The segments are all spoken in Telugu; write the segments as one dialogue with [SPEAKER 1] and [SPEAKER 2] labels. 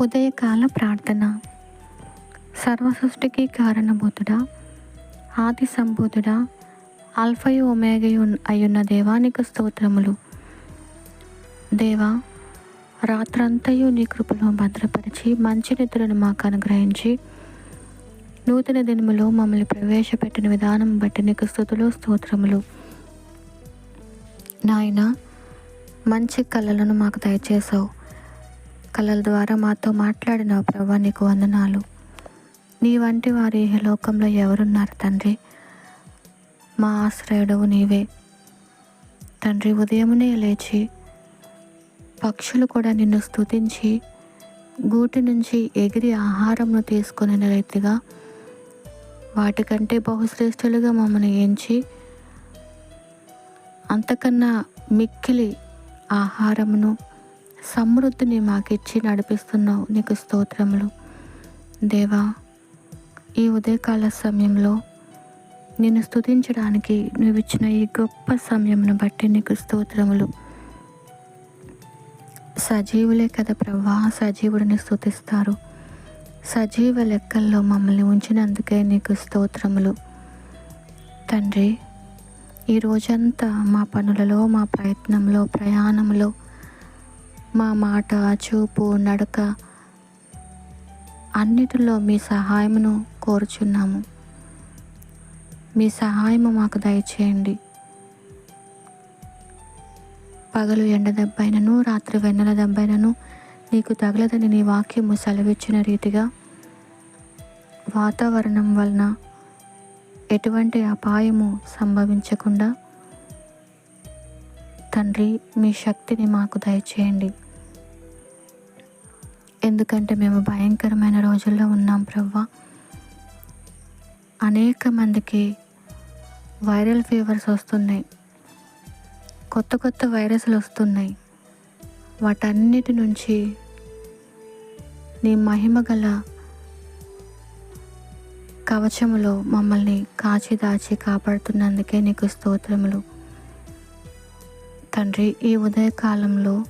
[SPEAKER 1] ఉదయకాల ప్రార్థన. సర్వసృష్టికి కారణభూతుడా ఆది సంభూతుడా ఆల్ఫయు ఒమేగయు అయ్యున్న దేవానికి స్తోత్రములు. దేవా రాత్రంతయు నీ కృపలో భద్రపరిచి మంచి నిద్రను మాకు అనుగ్రహించి నూతన దినములో మమ్మల్ని ప్రవేశపెట్టిన విధానం బట్టి నీకు స్థుతులు స్తోత్రములు. నాయన మంచి కళలను మాకు దయచేసావు కళల ద్వారా మాతో మాట్లాడిన ప్రభా నీకు వందనాలు. నీ వంటి వారి లోకంలో ఎవరున్నారు తండ్రి? మా ఆశ్రయుడవు నీవే. తండ్రి ఉదయమునే లేచి పక్షులు కూడా నిన్ను స్తుతించి గూటి నుంచి ఎగిరి ఆహారంను తీసుకునే రీతిగా వాటికంటే బహుశ్రేష్ఠులుగా మమ్మల్ని ఎంచి అంతకన్నా మిక్కిలి ఆహారమును సమృద్ధిని మాకిచ్చి నడిపిస్తున్నావు నీకు స్తోత్రములు. దేవా ఈ ఉదయకాల సమయంలో నిన్ను స్తుతించడానికి నువ్వు ఇచ్చిన ఈ గొప్ప సమయంను బట్టి నీకు స్తోత్రములు. సజీవులే కదా ప్రభా సజీవుడిని స్తుతిస్తారు. సజీవ లెక్కల్లో మమ్మల్ని ఉంచినందుకే నీకు స్తోత్రములు. తండ్రి ఈ రోజంతా మా పనులలో మా ప్రయత్నంలో ప్రయాణంలో మా మాట చూపు నడక అన్నిటిలో మీ సహాయమును కోరుచున్నాము. మీ సహాయము మాకు దయచేయండి. పగలు ఎండ దెబ్బైనను రాత్రి వెన్నెల దెబ్బైనను నీకు తగలదని నీ వాక్యము సెలవిచ్చిన రీతిగా వాతావరణం వలన ఎటువంటి అపాయము సంభవించకుండా తండ్రి మీ శక్తిని మాకు దయచేయండి. ఎందుకంటే మేము భయంకరమైన రోజుల్లో ఉన్నాం ప్రవ్వ. అనేక మందికి వైరల్ ఫీవర్స్ వస్తున్నాయి. కొత్త కొత్త వైరస్లు వస్తున్నాయి. వాటన్నిటి నుంచి నీ మహిమ గల కవచములో మమ్మల్ని కాచి దాచి కాపాడుతున్నందుకే నీకు స్తోత్రములు. తండ్రి ఈ ఉదయకాలంలో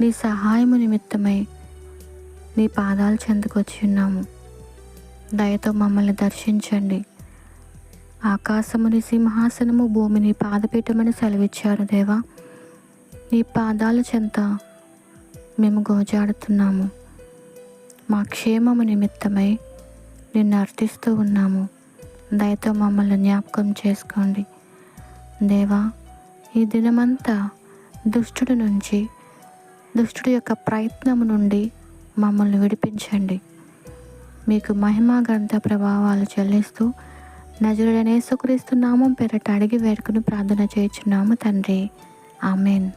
[SPEAKER 1] నీ సహాయము నిమిత్తమై నీ పాదాలు చెందుకొచ్చి ఉన్నాము. దయతో మమ్మల్ని దర్శించండి. ఆకాశముని సింహాసనము భూమిని పాదపీఠమని సెలవిచ్చారు దేవా. నీ పాదాల చెంత మేము గోజాడుతున్నాము. మా క్షేమము నిమిత్తమై నిన్ను అర్థిస్తూ ఉన్నాము. దయతో మమ్మల్ని జ్ఞాపకం చేసుకోండి. దేవా ఈ దినమంతా దుష్టుడి నుంచి దుష్టుడి యొక్క ప్రయత్నం నుండి మమ్మల్ని విడిపించండి. మీకు మహిమా గ్రంథ ప్రభావాలు చెల్లిస్తూ నజరుడనే సుకరిస్తున్నాము పెరట అడిగి వేడుకుని ప్రార్థన చేస్తున్నాము తండ్రి. ఆమెన్.